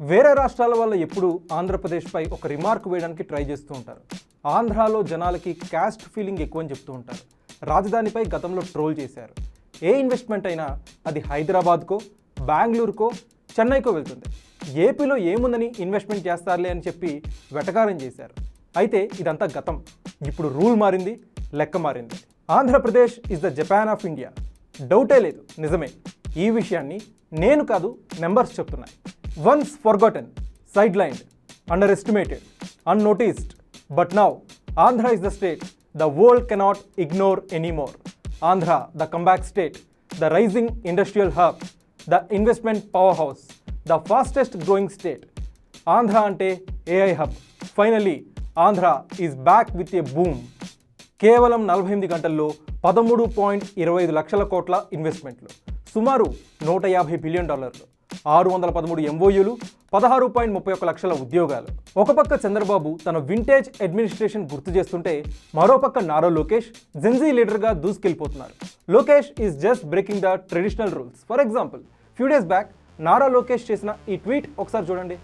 వేరే రాష్ట్రాల వల్ల ఎప్పుడు ఆంధ్రప్రదేశ్పై ఒక రిమార్క్ వేయడానికి ట్రై చేస్తూ ఉంటారు. ఆంధ్రాలో జనాలకి క్యాస్ట్ ఫీలింగ్ ఎక్కువ అని చెప్తూ ఉంటారు. రాజధానిపై గతంలో ట్రోల్ చేశారు. ఏ ఇన్వెస్ట్మెంట్ అయినా అది హైదరాబాద్కో బెంగళూరుకో చెన్నైకో వెళ్తుంది. ఏపీలో ఏముందని ఇన్వెస్ట్మెంట్ చేస్తారులే అని చెప్పి వెటకారం చేశారు. అయితే ఇదంతా గతం. ఇప్పుడు రూల్ మారింది లెక్క మారింది. Andhra Pradesh is the Japan of India. డౌటే లేదు. నిజమే. ఈ విషయాన్ని నేను కాదు నెంబర్స్ చెప్తున్నాయి. Once forgotten side lined underestimated unnoticed but now Andhra is the state the world cannot ignore anymore Andhra the comeback state the rising industrial hub the investment powerhouse the fastest growing state Andhra అంటే AI hub finally Andhra is back with a boom కేవలం నలభై ఎనిమిది గంటల్లో పదమూడు point ఇరవై ఐదు లక్షల కోట్ల ఇన్వెస్ట్మెంట్లు సుమారు నూట యాభై బిలియన్ డాలర్లు ఆరు వందల పదమూడు ఎంఓయూలు పదహారు పాయింట్ ముప్పై ఒక్క లక్షల ఉద్యోగాలు. ఒక పక్క చంద్రబాబు తన వింటేజ్ అడ్మినిస్ట్రేషన్ గుర్తు చేస్తుంటే మరోపక్క నారో లోకేష్ జెన్జీ లీడర్గా దూసుకెళ్ళిపోతున్నారు. Lokesh is just breaking the traditional rules for example few days back Nara Lokesh చేసిన ఈ ట్వీట్ ఒకసారి చూడండి.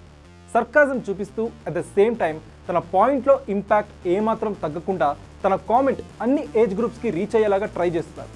సర్కాజం చూపిస్తూ అట్ ద సేమ్ టైం తన పాయింట్లో ఇంపాక్ట్ ఏమాత్రం తగ్గకుండా తన కామెంట్ అన్ని ఏజ్ గ్రూప్స్కి రీచ్ అయ్యేలాగా ట్రై చేస్తున్నారు.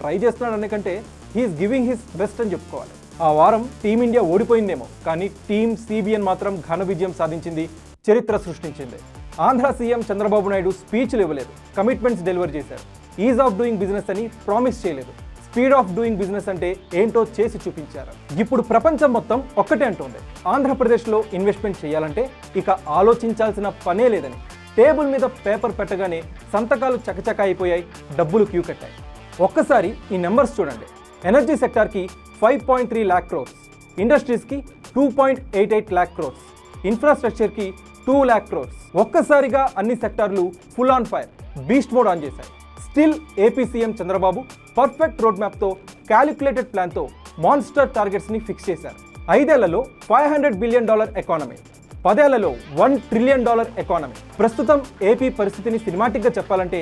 ట్రై చేస్తున్నాడు అనే హీఈస్ గివింగ్ హిస్ బెస్ట్ అని చెప్పుకోవాలి. ఆ వారం టీమిండియా ఓడిపోయిందేమో కానీ టీం సిబిఎన్ మాత్రం ఘన విజయం సాధించింది చరిత్ర సృష్టించింది. ఆంధ్ర సీఎం చంద్రబాబు నాయుడు స్పీచ్లు ఇవ్వలేదు కమిట్మెంట్స్ డెలివర్ చేశారు. ఈజ్ ఆఫ్ డూయింగ్ బిజినెస్ అని ప్రామిస్ చేయలేదు. స్పీడ్ ఆఫ్ డూయింగ్ బిజినెస్ అంటే ఏంటో చేసి చూపించారు. ఇప్పుడు ప్రపంచం మొత్తం ఒక్కటే అంటుంది. ఆంధ్రప్రదేశ్లో ఇన్వెస్ట్మెంట్ చేయాలంటే ఇక ఆలోచించాల్సిన పనే లేదని. టేబుల్ మీద పేపర్ పెట్టగానే సంతకాలు చకచక అయిపోయాయి డబ్బులు క్యూ కట్టాయి. ఒక్కసారి ఈ నెంబర్స్ చూడండి. Energy సెక్టార్కి five point three lakh crores ఇండస్ట్రీస్కి two point eight eight lakh crores ఇన్ఫ్రాస్ట్రక్చర్కి two lakh crores ఒక్కసారిగా అన్ని సెక్టార్లు full on fire beast mode on చేశాయి. Still AP CM Chandrababu perfect road మ్యాప్తో calculated ప్లాన్తో మాన్స్టర్ టార్గెట్స్ని ఫిక్స్ చేశారు. ఐదేళ్ళలో five hundred billion dollar economy పదేళ్ళలో one trillion dollar economy ప్రస్తుతం AP పరిస్థితిని సినిమాటిక్గా చెప్పాలంటే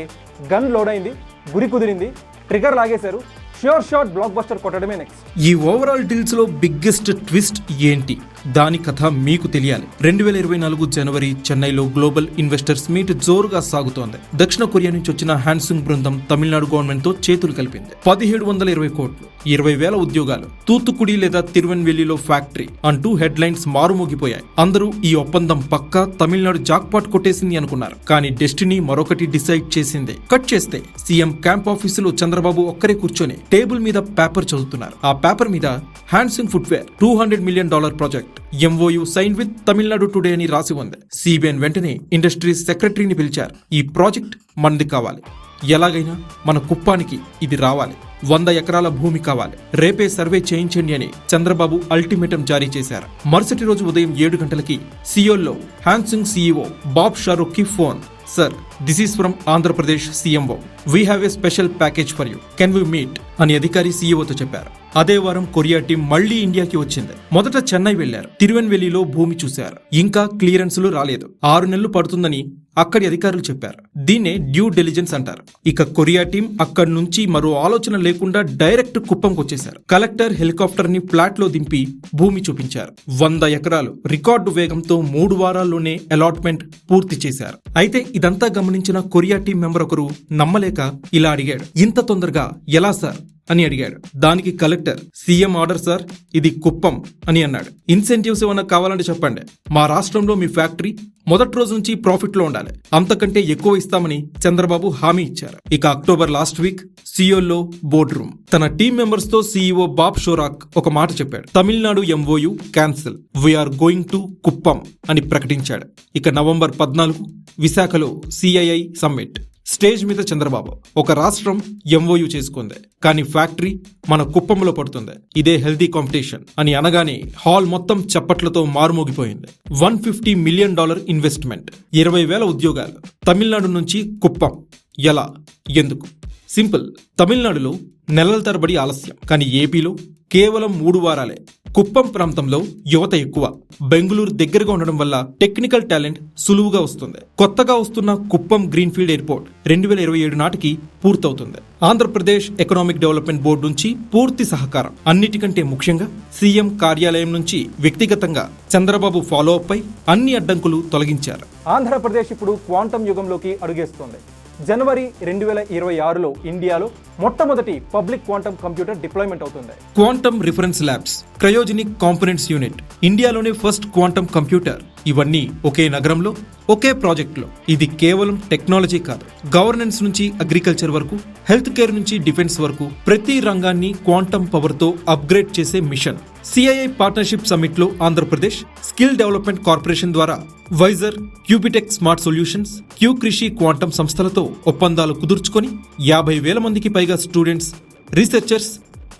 గన్ లోడ్ అయింది గురి కుదిరింది ట్రిగర్ లాగేశారు. ష్యూర్ షాట్ బ్లాక్ బస్టర్ కొట్టడమే నెక్స్ట్ ఈ ఓవరాల్ డీల్స్లో బిగ్గెస్ట్ ట్విస్ట్ ఏంటి? దాని కథ మీకు తెలియాలి. రెండు వేల ఇరవై నాలుగు జనవరి చెన్నైలో గ్లోబల్ ఇన్వెస్టర్స్ మీట్ జోరుగా సాగుతోంది. దక్షిణ కొరియా నుంచి వచ్చిన హ్యాన్సింగ్ బృందం తమిళనాడు గవర్నమెంట్తో చేతులు కలిపింది. పదిహేడు వందల ఇరవై కోట్లు ఇరవై వేల ఉద్యోగాలు తూత్తుకుడి లేదా తిరువెన్వెల్లిలో ఫ్యాక్టరీ అంటూ హెడ్ లైన్స్ మారుమోగిపోయాయి. అందరూ ఈ ఒప్పందం పక్కా తమిళనాడు జాక్పాట్ కొట్టేసింది అనుకున్నారు. కానీ డెస్టినీ మరొకటి డిసైడ్ చేసింది. కట్ చేస్తే సీఎం క్యాంప్ ఆఫీసులో చంద్రబాబు ఒక్కరే కూర్చొని టేబుల్ మీద పేపర్ చదువుతున్నారు. ఆ పేపర్ మీద Hwaseung footwear two hundred million dollar project MOU sign with Tamil Nadu today అని రాసి ఉంది. సిబిఎన్ వెంటనే ఇండస్ట్రీస్ సెక్రటరీని పిలిచారు. ఈ ప్రాజెక్ట్ మనది కావాలి. ఎలాగైనా మన కుప్పానికి ఇది రావాలి. వంద ఎకరాల భూమి కావాలి. రేపే సర్వే చేయించండి అని చంద్రబాబు అల్టిమేటం జారీ చేశారు. మరుసటి రోజు ఉదయం ఏడు గంటలకి సియోల్లో హ్యాన్సింగ్ CEO Bob షారూక్కి phone sir this is from Andhra Pradesh CMO we have a special package for you can we meet అని అధికారి సీఈఓతో చెప్పారు. అదే వారం కొరియా టీం మళ్ళీ ఇండియాకి వచ్చింది. మొదట చెన్నై వెళ్ళారు తిరువెన్వెల్లిలో భూమి చూశారు. ఇంకా క్లియరెన్స్లు రాలేదు. ఆరు నెలలు పడుతుందని అక్కడి అధికారులు చెప్పారు. దీన్నే డ్యూ డెలిజెన్స్ అంటారు. ఇక కొరియా టీం అక్కడి నుంచి మరో ఆలోచన లేకుండా డైరెక్ట్ కుప్పంకి వచ్చేశారు. కలెక్టర్ హెలికాప్టర్ని ప్లాట్లో దింపి భూమి చూపించారు. వంద ఎకరాలు రికార్డు వేగంతో మూడు వారాల్లోనే అలాట్మెంట్ పూర్తి చేశారు. అయితే ఇదంతా గమనించిన కొరియా టీం మెంబర్ ఒకరు నమ్మలేక ఇలా అడిగాడు. ఇంత తొందరగా ఎలా సార్? అని అడిగాడు. దానికి కలెక్టర్ సీఎం ఆర్డర్ సార్ ఇది కుప్పం అని అన్నాడు. ఇన్సెంటివ్స్ ఏమైనా కావాలంటే చెప్పండి. మా రాష్ట్రంలో మీ ఫ్యాక్టరీ మొదటి రోజు నుంచి ప్రాఫిట్లో ఉండాలి. అంతకంటే ఎక్కువ ఇస్తామని చంద్రబాబు హామీ ఇచ్చారు. ఇక అక్టోబర్ లాస్ట్ వీక్ సియోల్లో బోర్డు రూమ్. తన టీం మెంబర్స్తో సీఈఓ బాబ్ షోరాక్ ఒక మాట చెప్పాడు. Tamil Nadu MOU cancel. We're going to Kuppam అని ప్రకటించాడు. ఇక నవంబర్ పద్నాలుగు విశాఖలో సిఐఐ సమ్మిట్. స్టేజ్ మీద చంద్రబాబు ఒక రాష్ట్రం ఎంఓయు చేసుకుంది. కానీ ఫ్యాక్టరీ మన కుప్పంలో పడుతుంది. ఇదే హెల్దీ కాంపిటీషన్ అని అనగానే హాల్ మొత్తం చప్పట్లతో మారుమోగిపోయింది. One fifty million dollar investment. ఇరవై వేల ఉద్యోగాలు. తమిళనాడు నుంచి కుప్పం. ఎలా? ఎందుకు? సింపుల్. తమిళనాడులో నెలల తరబడి ఆలస్యం. కానీ ఏపీలో కేవలం మూడు వారాలే. కుప్పం ప్రాంతంలో యువత ఎక్కువ. బెంగళూరు దగ్గరగా ఉండడం వల్ల టెక్నికల్ టాలెంట్ సులువుగా వస్తుంది. కొత్తగా వస్తున్న కుప్పం గ్రీన్ఫీల్డ్ ఎయిర్పోర్ట్ రెండు వేల ఇరవై ఏడు నాటికి పూర్తవుతుంది. ఆంధ్రప్రదేశ్ ఎకనామిక్ డెవలప్మెంట్ బోర్డు నుంచి పూర్తి సహకారం. అన్నిటికంటే ముఖ్యంగా సీఎం కార్యాలయం నుంచి వ్యక్తిగతంగా చంద్రబాబు ఫాలో అప్ పై అన్ని అడ్డంకులు తొలగించారు. ఆంధ్రప్రదేశ్ ఇప్పుడు క్వాంటం యుగంలోకి అడుగేస్తోంది. జనవరి రెండు వేల ఇరవై ఆరులో ఇండియాలో మొట్టమొదటి పబ్లిక్ క్వాంటం కంప్యూటర్ డిప్లాయ్మెంట్ అవుతుంది. Quantum reference labs cryogenic components unit ఇండియాలోనే ఫస్ట్ క్వాంటమ్ కంప్యూటర్. ఇవన్నీ ఒకే నగరంలో ఒకే ప్రాజెక్టులో. ఇది కేవలం టెక్నాలజీ కాదు. గవర్నెన్స్ నుంచి అగ్రికల్చర్ వరకు హెల్త్ కేర్ నుంచి డిఫెన్స్ వరకు ప్రతి రంగాన్ని క్వాంటమ్ పవర్తో అప్గ్రేడ్ చేసే మిషన్. సిఐఐ పార్ట్నర్షిప్ సమ్మిట్లో ఆంధ్రప్రదేశ్ స్కిల్ డెవలప్మెంట్ కార్పొరేషన్ ద్వారా visor Qubitech smart solutions Q Krishi quantum సంస్థలతో ఒప్పందాలు కుదుర్చుకొని యాభై వేల మందికి పైగా స్టూడెంట్స్ రీసెర్చర్స్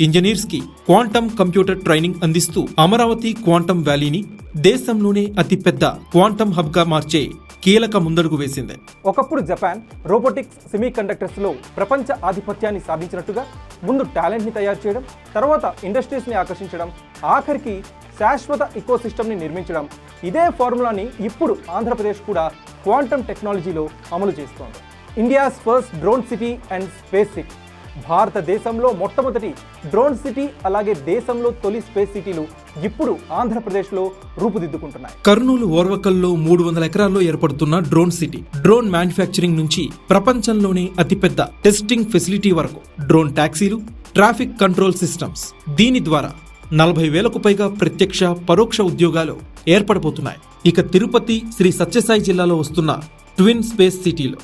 ఇంజనీర్స్కి క్వాంటమ్ కంప్యూటర్ ట్రైనింగ్ అందిస్తూ అమరావతి క్వాంటమ్ వ్యాలీని దేశంలోనే అతిపెద్ద క్వాంటమ్ హబ్గా మార్చే కీలక ముందడుగు వేసింది. ఒకప్పుడు జపాన్ రోబోటిక్స్ సెమీ కండక్టర్స్లో ప్రపంచ ఆధిపత్యాన్ని సాధించినట్టుగా ముందు టాలెంట్ని తయారు చేయడం తర్వాత ఇండస్ట్రీస్ని ఆకర్షించడం ఆఖరికి శాశ్వత ఇకోసిస్టమ్ని నిర్మించడం. ఇదే ఫార్ములాని ఇప్పుడు ఆంధ్రప్రదేశ్ కూడా క్వాంటమ్ టెక్నాలజీలో అమలు చేస్తోంది. India's first drone city and space city. భారతదేశంలో మొట్టమొదటి డ్రోన్ సిటీ అలాగే దేశంలో తొలి స్పేస్ సిటీలు ఇప్పుడు ఆంధ్రప్రదేశ్లో రూపుదిద్దుకుంటున్నాయి. కర్నూలు ఓర్వకల్లో మూడు వందల ఎకరాల్లో ఏర్పడుతున్న డ్రోన్ సిటీ డ్రోన్ మ్యానుఫ్యాక్చరింగ్ నుంచి ప్రపంచంలోనే అతిపెద్ద టెస్టింగ్ ఫెసిలిటీ వరకు. డ్రోన్ టాక్సీలు ట్రాఫిక్ కంట్రోల్ సిస్టమ్స్ దీని ద్వారా నలభై వేలకు పైగా ప్రత్యక్ష పరోక్ష ఉద్యోగాలు ఏర్పడబోతున్నాయి. ఇక తిరుపతి శ్రీ సత్యసాయి జిల్లాలో వస్తున్న ట్విన్ స్పేస్ సిటీలో.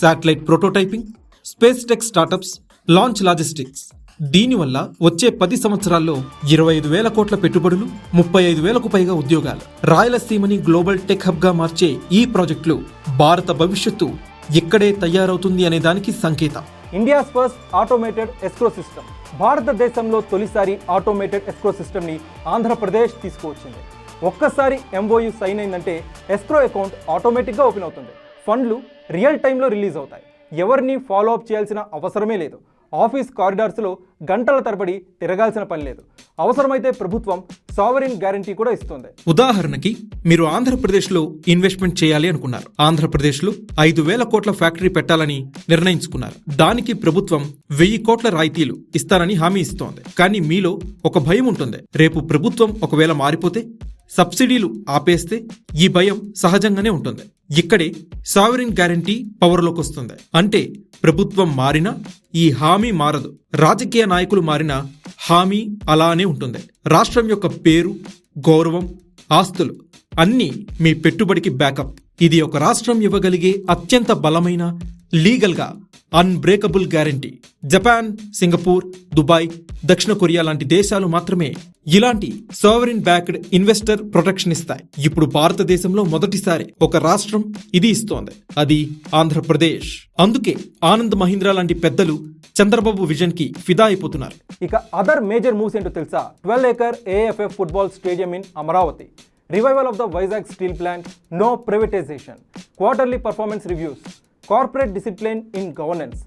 Satellite prototyping space tech startups launch logistics. దీనివల్ల వచ్చే పది సంవత్సరాల్లో ఇరవై ఐదు వేల కోట్ల పెట్టుబడులు ముప్పై ఐదు వేలకు పైగా ఉద్యోగాలు. రాయలసీమని గ్లోబల్ టెక్ హబ్గా మార్చే ఈ ప్రాజెక్టులు భారత భవిష్యత్తు ఇక్కడే తయారవుతుంది అనే దానికి సంకేతం. India first automated escrow system. భారతదేశంలో తొలిసారి ఆటోమేటెడ్ ఎస్క్రో సిస్టమ్ని ఆంధ్రప్రదేశ్ తీసుకువచ్చింది. ఒక్కసారి ఎంఓయు సైన్ అయిందంటే ఎస్క్రో అకౌంట్ ఆటోమేటిక్గా ఓపెన్ అవుతుంది. ఫండ్లు రియల్ టైంలో రిలీజ్ అవుతాయి. ఎవరిని ఫాలో అప్ చేయాల్సిన అవసరమే లేదు. ఆఫీస్ కారిడార్స్లో గంటల తరబడి తిరగాల్సిన పని లేదు. అవసరమైతే ప్రభుత్వం సావరిన్ గ్యారంటీ కూడా ఇస్తుంది. ఉదాహరణకి మీరు ఆంధ్రప్రదేశ్లో ఇన్వెస్ట్మెంట్ చేయాలి అనుకున్నారు. ఆంధ్రప్రదేశ్లో ఐదు వేల కోట్ల ఫ్యాక్టరీ పెట్టాలని నిర్ణయించుకున్నారు. దానికి ప్రభుత్వం వెయ్యి కోట్ల రాయితీలు ఇస్తారని హామీ ఇస్తోంది. కానీ మీలో ఒక భయం ఉంటుంది. రేపు ప్రభుత్వం ఒకవేళ మారిపోతే సబ్సిడీలు ఆపేస్తే ఈ భయం సహజంగానే ఉంటుంది. ఇక్కడే సావరిన్ గ్యారంటీ పవర్లోకి వస్తుంది. అంటే ప్రభుత్వం మారినా ఈ హామీ మారదు. రాజకీయ నాయకులు మారినా హామీ అలానే ఉంటుంది. రాష్ట్రం యొక్క పేరు గౌరవం ఆస్తులు అన్నీ మీ పెట్టుబడికి బ్యాకప్. ఇది ఒక రాష్ట్రం ఇవ్వగలిగే అత్యంత బలమైన లీగల్గా unbreakable guarantee Japan Singapore Dubai దక్షిణ కొరియా లాంటి దేశాలు మాత్రమే ఇలాంటి సోవరిన్ బ్యాక్డ్ ఇన్వెస్టర్ ప్రొటెక్షన్ ఇస్తాయి. ఇప్పుడు భారతదేశంలో మొదటిసారి ఒక రాష్ట్రం ఇది ఇస్తోంది. అది ఆంధ్రప్రదేశ్. అందుకే ఆనంద్ మహీంద్రా లాంటి పెద్దలు చంద్రబాబు విజన్కి ఫిదా అయిపోతున్నారు. ఇక అదర్ మేజర్ మూవ్స్ ఏంటో తెలుసా? Twelve acre AFF football stadium in Amaravati revival of the Vizag steel plant no privatisation quarterly performance reviews corporate discipline in governance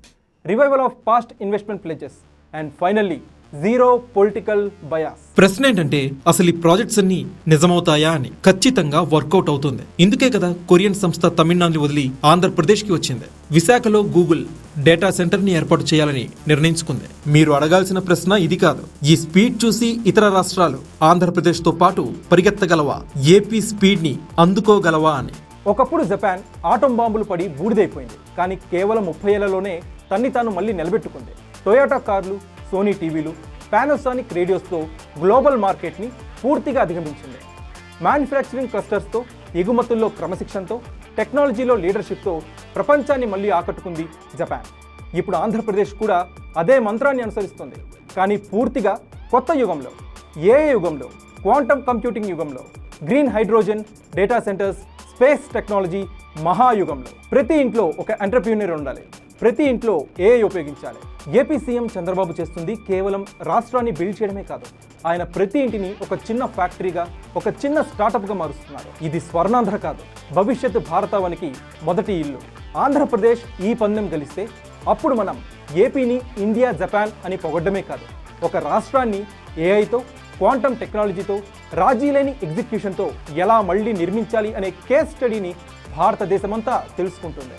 revival of past investment pledges and finally zero political bias ప్రశ్న ఏంటంటే అసలు ఈ projects అన్ని నిజమవుతాయా అని ఖచ్చితంగా work out అవుతుంది. ఇందుకే కదా కొరియన్ సంస్థ తమిళనాడుని వదిలి ఆంధ్రప్రదేశ్కి వచ్చింది. విశాఖలో గూగుల్ డేటా సెంటర్ని ఏర్పాటు చేయాలని నిర్ణయించుకుంది. మీరు అడగాల్సిన ప్రశ్న ఇది కాదు. ఈ స్పీడ్ చూసి ఇతర రాష్ట్రాలు ఆంధ్రప్రదేశ్తో పాటు పరిగెత్తగలవా? ఏపీ స్పీడ్ని అందుకోగలవా అని. ఒకప్పుడు జపాన్ ఆటం బాంబులు పడి బూడిదైపోయింది. కానీ కేవలం ముప్పై ఏళ్ళలోనే తన్ని తాను మళ్ళీ నిలబెట్టుకుంది. టొయోటా కార్లు సోనీ టీవీలు పానాసోనిక్ రేడియోస్తో గ్లోబల్ మార్కెట్ని పూర్తిగా అధిగమించింది. మ్యానుఫ్యాక్చరింగ్ క్లస్టర్స్తో ఎగుమతుల్లో క్రమశిక్షణతో టెక్నాలజీలో లీడర్షిప్తో ప్రపంచాన్ని మళ్ళీ ఆకట్టుకుంది జపాన్. ఇప్పుడు ఆంధ్రప్రదేశ్ కూడా అదే మంత్రాన్ని అనుసరిస్తుంది. కానీ పూర్తిగా కొత్త యుగంలో ఏ యుగంలో క్వాంటమ్ కంప్యూటింగ్ యుగంలో green hydrogen data centres space technology మహాయుగంలో ప్రతి ఇంట్లో ఒక ఎంటర్ప్రీనియర్ ఉండాలి. ప్రతి ఇంట్లో ఏఐ ఉపయోగించాలి. ఏపీ సీఎం చంద్రబాబు చేస్తుంది కేవలం రాష్ట్రాన్ని బిల్డ్ చేయడమే కాదు. ఆయన ప్రతి ఇంటిని ఒక చిన్న ఫ్యాక్టరీగా ఒక చిన్న స్టార్టప్గా మారుస్తున్నారు. ఇది స్వర్ణాంధ్ర కాదు. భవిష్యత్తు భారతావనికి మొదటి ఇల్లు. ఆంధ్రప్రదేశ్ ఈ పందెం గెలిస్తే అప్పుడు మనం ఏపీని ఇండియా జపాన్ అని పొగడ్డమే కాదు. ఒక రాష్ట్రాన్ని ఏఐతో క్వాంటమ్ టెక్నాలజీతో రాజీ లేని ఎగ్జిక్యూషన్తో ఎలా మళ్ళీ నిర్మించాలి అనే కేస్ స్టడీని భారతదేశమంతా తెలుసుకుంటుంది.